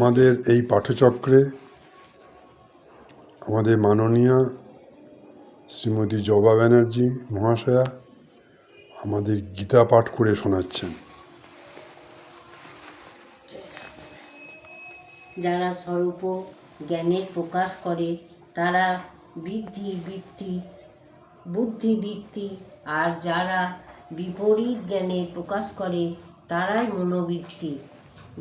আমাদের এই পাঠচক্রে আমাদের মাননীয়া শ্রীমতী জবা ব্যানার্জি মহাশয়া আমাদের গীতা পাঠ করে শোনাচ্ছেন। যারা স্বরূপ জ্ঞানের প্রকাশ করে, তারা বৃদ্ধি বৃত্তি বুদ্ধিবৃত্তি আর যারা বিপরীত জ্ঞানের প্রকাশ করে, তারাই মনোবৃত্তি।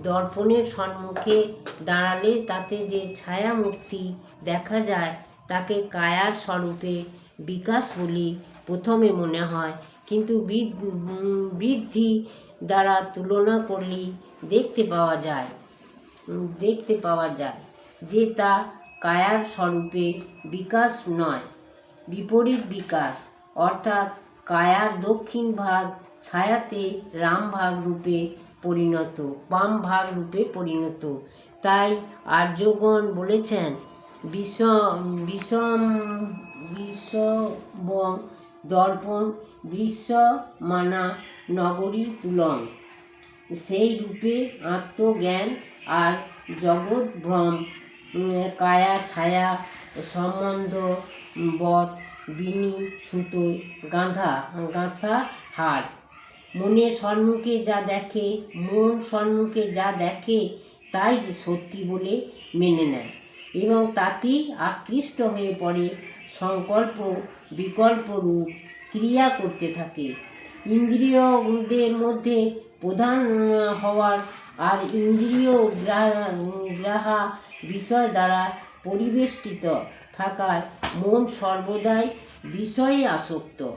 দর্পণের সম্মুখে দাঁড়ালে তাতে যে ছায়ামূর্তি দেখা যায়, তাকে কায়ার স্বরূপে বিকাশ বলি প্রথমে মনে হয়। কিন্তু বৃদ্ধ- দ্বারা তুলনা করলেই দেখতে পাওয়া যায় দেখতে পাওয়া যায় যে তা কায়ার স্বরূপে বিকাশ নয়, বিপরীত বিকাশ। অর্থাৎ কায়ার দক্ষিণ ভাগ ছায়াতে রামভাগ রূপে পরিণত, বাম ভাগ রূপে পরিণত। তাই আর্যগণ বলেছেন, বিষম বিষম বিষবং দর্পণ দৃশ্য মানা নগরী তুলন। সেই রূপে আত্মজ্ঞান আর জগৎ ভ্রম কায়া, ছায়া, সম্বন্ধ বধ বিনি সুতোয় গাঁথা গাঁথা হার। মনের সম্মুখে যা দেখে, মন সম্মুখে যা দেখে, তাই সত্যি বলে মেনে নেয়। এবং তাতেই আকৃষ্ট হয়ে পড়ে, সংকল্প বিকল্প রূপ ক্রিয়া করতে থাকে। ইন্দ্রিয়দের মধ্যে প্রধান হওয়ার আর ইন্দ্রিয় গ্রা- গ্রাহা বিষয় দ্বারা পরিবেষ্টিত থাকায় মন সর্বদাই বিষয়ে আসক্ত।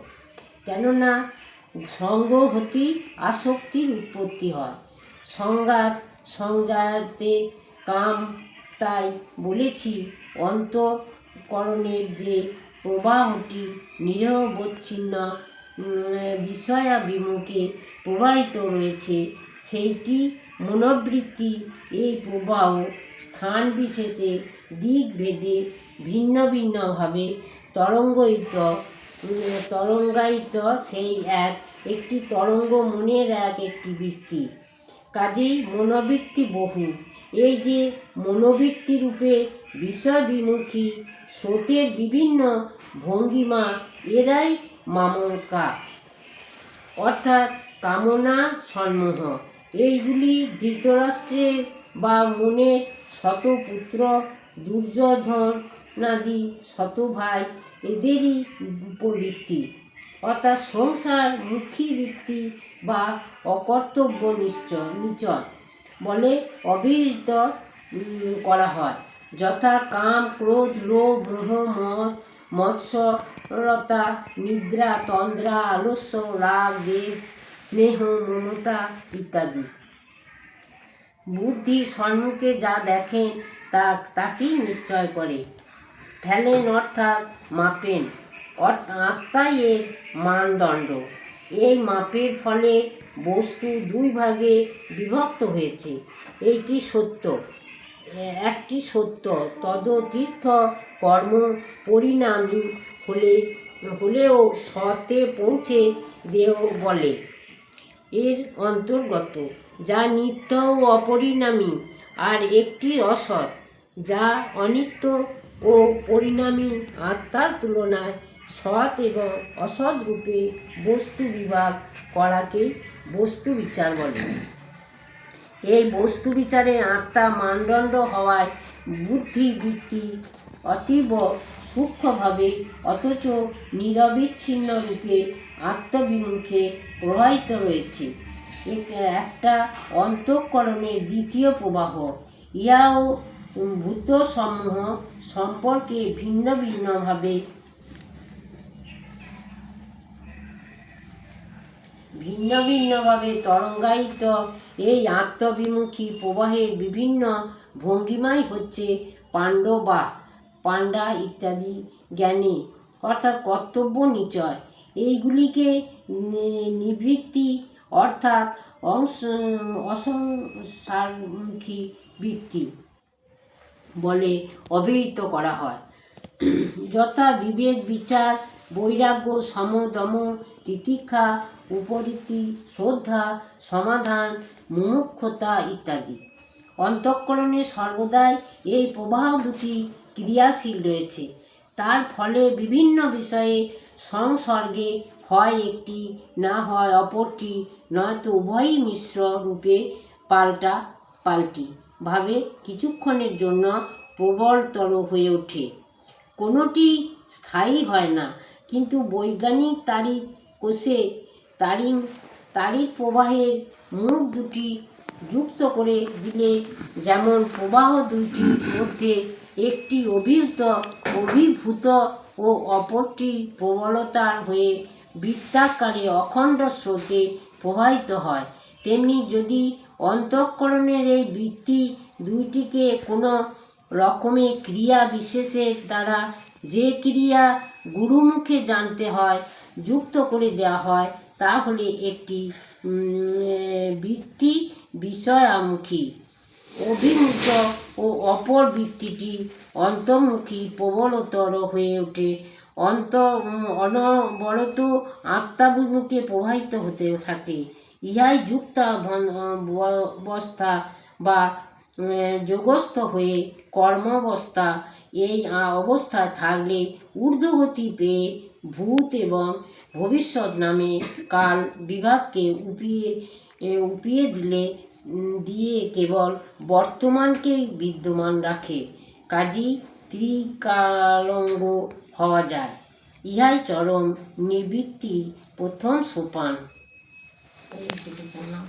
কেননা সঙ্গ হতেই আসক্তির উৎপত্তি হয়। সংঘাত সংজাতে কাম তাই বলেছি অন্তকরণের যে প্রবাহটি নিরবচ্ছিন্ন বিষয়াভিমুখে প্রবাহিত রয়েছে সেইটি মনোবৃত্তি এই প্রবাহ স্থান বিশেষে দিক ভেদে ভিন্ন ভিন্নভাবে তরঙ্গায়িত উম, তরঙ্গায়িত সেই এক, একটি তরঙ্গ মনের এক, একটি বৃত্তি। কাজেই মনোবৃত্তি বহু। এই যে মনোবৃত্তি রূপে বিষয়বিমুখী স্রোতের বিভিন্ন ভঙ্গিমা, এরাই মামকা অর্থাৎ কামনা সম্মোহ এইগুলি ধৃতরাষ্ট্রের বা মনে শতপুত্র দুর্যোধনাদি শত ভাই এদেরই প্রবৃত্তি অর্থাৎ সংসার, মুখী বৃত্তি বা অকর্তব্য নিশ্চয় নিচয় বলে অভিহিত করা হয়। যথা কাম, ক্রোধ, লোভ, মোহ, মদ, মৎসরতা, নিদ্রা, তন্দ্রা, আলস্য, রাগ, দেশ, স্নেহ, মমতা ইত্যাদি। বুদ্ধি সম্মুখে যা দেখেন তা তাকেই নিশ্চয় করে। ফেলেন অর্থাৎ মাপেন। আত্মাই এর মানদণ্ড। এই মাপের ফলে বস্তু দুই ভাগে বিভক্ত হয়েছে। এইটি সত্য। একটি সত্য, তদতীর্থ কর্ম পরিণামী হলে, হলেও সতে পৌঁছে দেহ বলে। এর অন্তর্গত, যা নিত্য ও অপরিণামী, আর একটি অসৎ। যা অনিত্য ও পরিণামী আত্মার তুলনায় সৎ এবং অসৎ রূপে বস্তু বিভাগ করাকেই বস্তু বিচার বলে। এই বস্তু বিচারে আত্মা মানদণ্ড হওয়ায় বুদ্ধি বৃত্তি অতীব সূক্ষ্মভাবে অথচ নিরবিচ্ছিন্ন রূপে আত্মবিমুখে প্রবাহিত রয়েছে। এক- একটা অন্তঃকরণের দ্বিতীয় প্রবাহ। ইহাও ভূতসমূহ সম্পর্কে ভিন্ন ভিন্নভাবে ভিন্ন ভিন্নভাবে তরঙ্গায়িত এই আত্মবিমুখী প্রবাহের বিভিন্ন ভঙ্গিমাই হচ্ছে পাণ্ডবা পাণ্ডা ইত্যাদি জ্ঞানী অর্থাৎ কর্তব্য নিচয়। এইগুলিকে নিবৃত্তি অর্থাৎ অংশ, অসংসারমুখী বৃত্তি। বলে অভিহিত করা হয়। যথা বিবেক, বিচার, বৈরাগ্য সমদম তিতিক্ষা, উপরীতি, শ্রদ্ধা, সমাধান, মুমুক্ষতা ইত্যাদি। অন্তঃকরণে সর্বদাই এই প্রবাহ দুটি ক্রিয়াশীল রয়েছে। তার ফলে বিভিন্ন বিষয়ে সংসর্গে হয় একটি, না হয় অপরটি, নয়তো উভয়ই মিশ্র রূপে পাল্টা পাল্টি। ভাবে কিছুক্ষণের জন্য প্রবলতর হয়ে ওঠে। কোনোটি স্থায়ী হয় না, কিন্তু বৈজ্ঞানিক তারিখ কোষে তারিম তারিখ প্রবাহের মুখ দুটি যুক্ত করে দিলে যেমন প্রবাহ দুইটির মধ্যে একটি অভিভূত অভিভূত ও অপরটি প্রবলতার হয়ে বৃত্তাকারে অখণ্ড স্রোতে প্রবাহিত হয়। তেমনি যদি অন্তঃকরণের এই বৃত্তি দুইটিকে কোনো রকমে ক্রিয়া বিশেষের দ্বারা যে ক্রিয়া গুরুমুখে জানতে হয়, যুক্ত করে দেওয়া হয়, তাহলে একটি বৃত্তি বিষয়ামুখী, অভিমুখ ও অপর বৃত্তিটি অন্তর্মুখী প্রবলতর হয়ে ওঠে। অন্ত অনবরত আত্মাভিমুখে প্রবাহিত হতে থাকে। ইহাই যুক্তা অবস্থা বা যোগস্থ হয়ে কর্মাবস্থা। এই অবস্থায় থাকলে ঊর্ধ্বগতি পেয়ে ভূত এবং ভবিষ্যৎ নামে কাল বিভাগকে উপিয়ে উপিয়ে দিলে দিয়ে কেবল বর্তমানকেই বিদ্যমান রাখে। কাজী ত্রিকালঙ্গ হওয়া যায়। ইহাই চরম নিবৃত্তির প্রথম সোপান। এই শিখেছেন না?